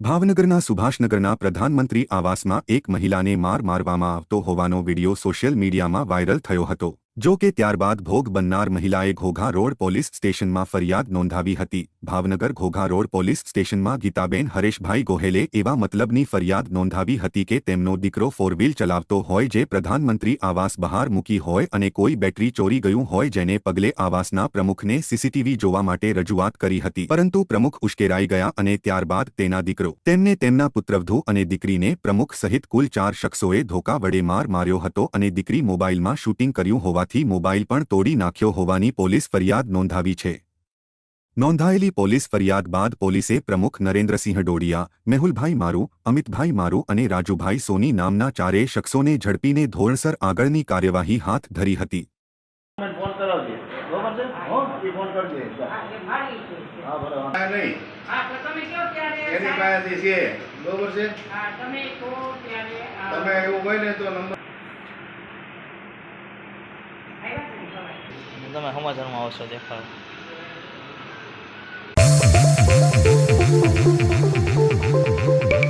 ભાવનગરના સુભાષનગરના પ્રધાનમંત્રી આવાસમાં એક મહિલાને માર મારવામાં આવતો હોવાનો વિડિયો સોશિયલ મીડિયામાં વાયરલ થયો હતો. જો કે ત્યારબાદ ભોગ બનનાર મહિલાએ ઘોઘા રોડ પોલીસ સ્ટેશનમાં ફરિયાદ નોંધાવી હતી. ભાવનગર ઘોઘા રોડ પોલીસ સ્ટેશનમાં ગીતાબેન હરેશભાઈ ગોહેલે એવા મતલબની ફરિયાદ નોંધાવી હતી કે તેમનો દીકરો ફોરવ્હીલ ચલાવતો હોય જે પ્રધાનમંત્રી આવાસ બહાર મૂકી હોય અને કોઈ બેટરી ચોરી ગયું હોય જેને પગલે આવાસના પ્રમુખને સીસીટીવી જોવા માટે રજૂઆત કરી હતી. પરંતુ પ્રમુખ ઉશ્કેરાઈ ગયા અને ત્યારબાદ તેના દીકરો, તેમને તેમના પુત્રવધુ અને દીકરીને પ્રમુખ સહિત કુલ ચાર શખ્સોએ ધોકા વડે માર માર્યો હતો અને દીકરી મોબાઈલમાં શૂટિંગ કર્યું હોવાથી મોબાઈલ પણ તોડી નાખ્યો હોવાની પોલીસ ફરિયાદ નોંધાવી છે. નોંધાયેલી પોલીસ ફરિયાદ બાદ પોલીસે પ્રમુખ નરેન્દ્રસિંહ ડોડિયા મેહુલભાઈ મારુ અમિતભાઈ મારુ અને રાજુભાઈ સોની નામના ચારેય શખ્સોને ઝડપીને ધોરણસર આગળની કાર્યવાહી હાથ ધરી હતી. એ ફોન કરજે. હા, બરાબર. નહીં. એની. છે. બરોબર છે? તમે એવું હોય ને તો નંબર આવ્યા છે ને સવારે? તમે સમાચારમાં આવશો દેખાડો